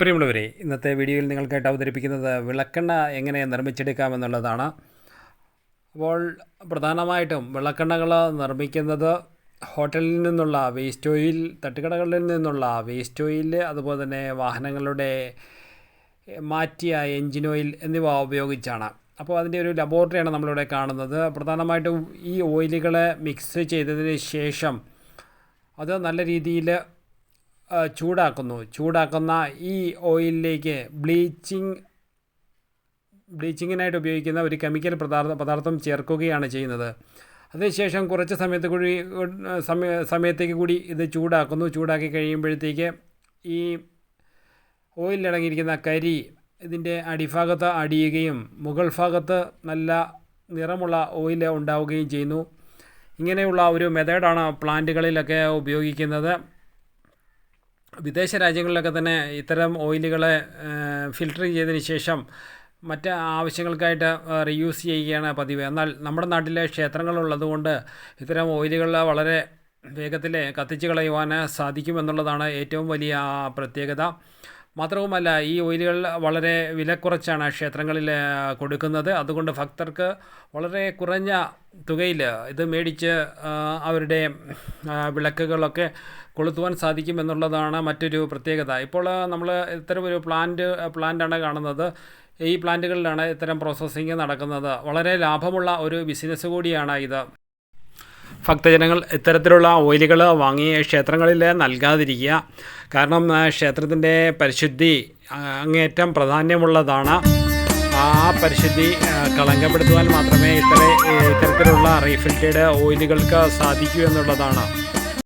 പ്രിയമുള്ളവരെ ഇന്നത്തെ വീഡിയോയിൽ നിങ്ങൾക്കായിട്ട് അവതരിപ്പിക്കുന്നത് വിളക്കെണ്ണ എങ്ങനെ നിർമ്മിച്ചെടുക്കാമെന്നുള്ളതാണ്. അപ്പോൾ പ്രധാനമായിട്ടും വിളക്കെണ്ണകൾ നിർമ്മിക്കുന്നത് ഹോട്ടലിൽ നിന്നുള്ള വേസ്റ്റ് ഓയിൽ തട്ടുകടകളിൽ നിന്നുള്ള വേസ്റ്റ് ഓയിൽ അതുപോലെ തന്നെ വാഹനങ്ങളുടെ മാറ്റിയ എൻജിൻ ഓയിൽ എന്നിവ ഉപയോഗിച്ചാണ്. അപ്പോൾ അതിന്റെ ഒരു ലബോറട്ടറിയാണ് നമ്മളിവിടെ കാണുന്നത്. പ്രധാനമായിട്ടും ഈ ഓയിലുകളെ മിക്സ് ചെയ്തതിന് ശേഷം അത് നല്ല രീതിയിൽ ചൂടാക്കുന്നു. ചൂടാക്കുന്ന ഈ ഓയിലിലേക്ക് ബ്ലീച്ചിങ് ബ്ലീച്ചിങ്ങിനായിട്ട് ഉപയോഗിക്കുന്ന ഒരു കെമിക്കൽ പദാർത്ഥ പദാർത്ഥം ചേർക്കുകയാണ് ചെയ്യുന്നത്. അതിനുശേഷം കുറച്ച് സമയത്ത് കൂടി സമയ സമയത്തേക്ക് കൂടി ഇത് ചൂടാക്കുന്നു. ചൂടാക്കി കഴിയുമ്പോഴത്തേക്ക് ഈ ഓയിലടങ്ങിയിരിക്കുന്ന കരി ഇതിന്റെ അടിഭാഗത്ത് അടിയുകയും മുകൾ ഭാഗത്ത് നല്ല നിറമുള്ള ഓയിൽ ഉണ്ടാവുകയും ചെയ്യുന്നു. ഇങ്ങനെയുള്ള ഒരു മെത്തേഡാണ് പ്ലാന്റുകളിലൊക്കെ ഉപയോഗിക്കുന്നത്. വിദേശ രാജ്യങ്ങളിലൊക്കെ തന്നെ ഇത്തരം ഓയിലുകളെ ഫിൽട്ടർ ചെയ്തതിന് ശേഷം മറ്റ് ആവശ്യങ്ങൾക്കായിട്ട് റീയൂസ് ചെയ്യുകയാണ് പതിവ്. എന്നാൽ നമ്മുടെ നാട്ടിലെ ക്ഷേത്രങ്ങളുള്ളതുകൊണ്ട് ഇത്തരം ഓയിലുകൾ വളരെ വേഗത്തിൽ കത്തിച്ച് കളയുവാൻ സാധിക്കുമെന്നുള്ളതാണ് ഏറ്റവും വലിയ പ്രത്യേകത. മാത്രവുമല്ല ഈ ഓയിലുകൾ വളരെ വില കുറച്ചാണ് ക്ഷേത്രങ്ങളിൽ കൊടുക്കുന്നത്. അതുകൊണ്ട് ഭക്തർക്ക് വളരെ കുറഞ്ഞ തുകയിൽ ഇത് മേടിച്ച് അവരുടെ വിളക്കുകളൊക്കെ കൊളുത്തുവാൻ സാധിക്കും എന്നുള്ളതാണ് മറ്റൊരു പ്രത്യേകത. ഇപ്പോൾ നമ്മൾ ഇത്തരം ഒരു പ്ലാന്റ് പ്ലാന്റാണ് കാണുന്നത്. ഈ പ്ലാന്റുകളിലാണ് ഇത്തരം പ്രോസസ്സിങ് നടക്കുന്നത്. വളരെ ലാഭമുള്ള ഒരു ബിസിനസ് കൂടിയാണ് ഇത്. ഭക്തജനങ്ങൾ ഇത്തരത്തിലുള്ള ഓയിലുകൾ വാങ്ങി ക്ഷേത്രങ്ങളിൽ നൽകാതിരിക്കുക. കാരണം ക്ഷേത്രത്തിന്റെ പരിശുദ്ധി അങ്ങേറ്റം പ്രാധാന്യമുള്ളതാണ്. ആ പരിശുദ്ധി കളങ്കപ്പെടുത്തുവാൻ മാത്രമേ ഇത്തര ഇത്തരത്തിലുള്ള റീഫിൽറ്റഡ് ഓയിലുകൾക്ക് സാധിക്കൂ എന്നുള്ളതാണ്.